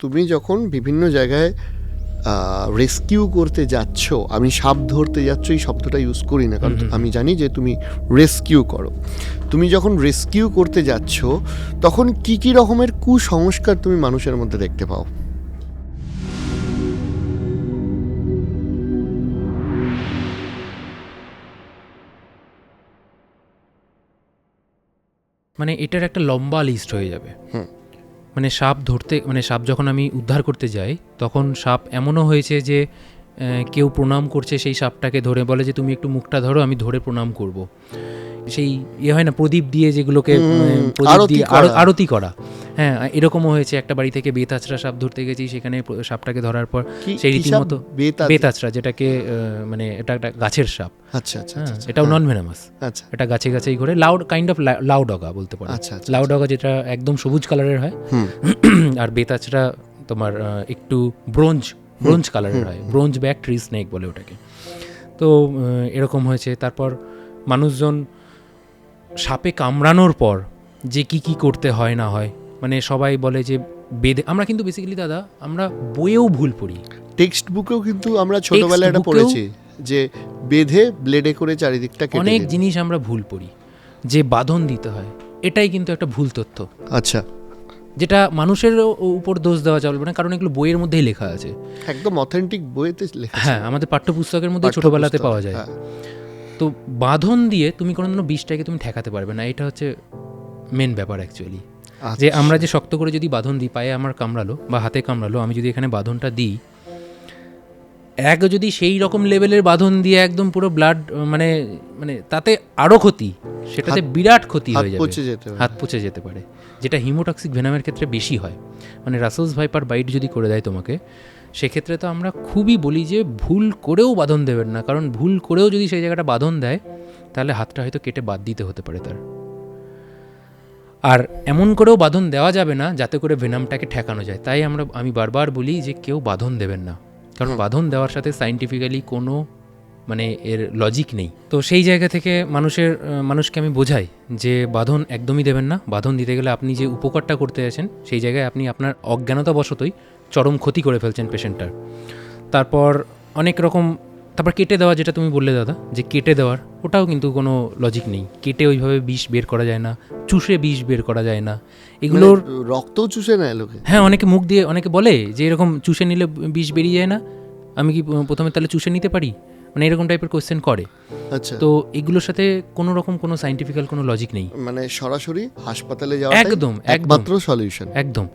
তুমি যখন বিভিন্ন জায়গায় রেস্কিউ করতে যাচ্ছ আমি সাপ ধরতে যাচ্ছ এই শব্দটা ইউজ করি না কারণ আমি জানি যে তুমি রেস্কিউ করো। তুমি যখন রেস্কিউ করতে যাচ্ছ তখন কি কি রকমের কুসংস্কার তুমি মানুষের মধ্যে দেখতে পাও? মানে এটার একটা লম্বা লিস্ট হয়ে যাবে। হুম। মানে সাপ ধরতে মানে সাপ যখন আমি উদ্ধার করতে যাই তখন সাপ এমনও হয়েছে যে কেউ প্রণাম করছে সেই সাপটাকে ধরে বলে যে তুমি একটু মুখটা ধরো আমি ধরে প্রণাম করব সেই ইয়ে হয় না প্রদীপ দিয়ে যেগুলোকে মানে, আরতি করা। হ্যাঁ এরকমও হয়েছে একটা বাড়ি থেকে বেতাচড়া সাপ ধরতে গেছি সেখানে সাপটাকে ধরার পর সেই? রীতিমতো? বেতাচড়া যেটাকে মানে এটা একটা গাছের সাপ। আচ্ছা আচ্ছা হ্যাঁ আচ্ছা, এটাও নন ভেনামাস আচ্ছা। এটা গাছে গাছেই ঘুরে। লাউড কাইন্ড অফ লাউডগা বলতে পারো। আচ্ছা আচ্ছা লাউডগা যেটা একদম সবুজ কালারের হয়। আর বেতাচটা তোমার একটু ব্রোঞ্জ ব্রোঞ্জ কালারের হয়। ব্রোঞ্জ ব্যাক ট্রি স্নেক বলে ওটাকে। তো এরকম হয়েছে। তারপর মানুষজন সাপে কামড়ানোর পর যে কি কি করতে হয় না হয় মানে সবাই বলে যে বেদে আমরা কিন্তু বেসিক্যালি দাদা আমরা বইয়েও ভুল পড়ি। টেক্সট বুকেও কিন্তু আমরা ছোটবেলায় এটা পড়েছি যে বেঁধে ব্লেডে করে চারিদিকটা কেটে অনেক জিনিস আমরা ভুল পড়ি যে বাঁধন দিতে হয় এটাই কিন্তু একটা ভুল তথ্য। আচ্ছা। যেটা মানুষের উপর দোষ দেওয়া চলবে না কারণ এগুলো বইয়ের মধ্যেই লেখা আছে। একদম অথেন্টিক বইতে লেখা হ্যাঁ আমাদের পাঠ্যপুস্তকের মধ্যে ছোটবেলাতে পাওয়া যায়। হ্যাঁ। তো বাঁধন দিয়ে তুমি কোনোদিনও বিষটাকে তুমি ঠেকাতে পারবে না এটা হচ্ছে মেন ব্যাপার অ্যাকচুয়ালি। যে আমরা যে শক্ত করে যদি বাঁধন দিই পায়ে আমার কামড়ালো বা হাতে কামড়ালো আমি যদি এখানে বাঁধনটা দিই এক যদি সেই রকম লেভেলের বাঁধন দিয়ে একদম পুরো ব্লাড মানে মানে তাতে আরও ক্ষতি সেটাতে বিরাট ক্ষতি হয়ে যাবে। হাত পচে যেতে পারে যেটা হিমোটক্সিক ভেনামের ক্ষেত্রে বেশি হয়। মানে রাসেলস ভাইপার বাইট যদি করে দেয় তোমাকে সেক্ষেত্রে তো আমরা খুবই বলি যে ভুল করেও বাঁধন দেবেন না। কারণ ভুল করেও যদি সেই জায়গাটা বাঁধন দেয় তাহলে হাতটা হয়তো কেটে বাদ দিতে হতে পারে তার। আর এমন করেও বাঁধন দেওয়া যাবে না যাতে করে ভেনামটাকে ঠেকানো যায়। তাই আমরা আমি বারবার বলি যে কেউ বাঁধন দেবেন না। কারণ বাঁধন দেওয়ার সাথে সাইন্টিফিক্যালি কোনো মানে এর লজিক নেই। তো সেই জায়গা থেকে মানুষের মানুষকে আমি বোঝাই যে বাঁধন একদমই দেবেন না। বাঁধন দিতে গেলে আপনি যে উপকারটা করতে আছেন সেই জায়গায় আপনি আপনার অজ্ঞানতাবশতই চরম ক্ষতি করে ফেলছেন পেশেন্টটার তারপর অনেক রকম তারপর কেটে দেওয়া যেটা তুমি বললে দাদা যে কেটে দেওয়ার ওটাও কিন্তু কোনো লজিক নেই। কেটে ওইভাবে বিষ বের করা যায় না চুষে বিষ বের করা যায় না। এগুলোর মানে রক্তও চুষে নেয় লোকে? হ্যাঁ অনেকে মুখ দিয়ে অনেকে বলে যে এরকম চুষে নিলে বিষ বেরিয়ে যায় না আমি কি প্রথমে তাহলে চুষে নিতে পারি? মানে এরকম টাইপের কোয়েশ্চেন করে। আচ্ছা। তো এগুলোর সাথে কোনো রকম কোনো সাইন্টিফিক্যাল কোনো লজিক নেই। মানে সরাসরি হাসপাতালে যাওয়া একদম। একমাত্র সলিউশন একদম।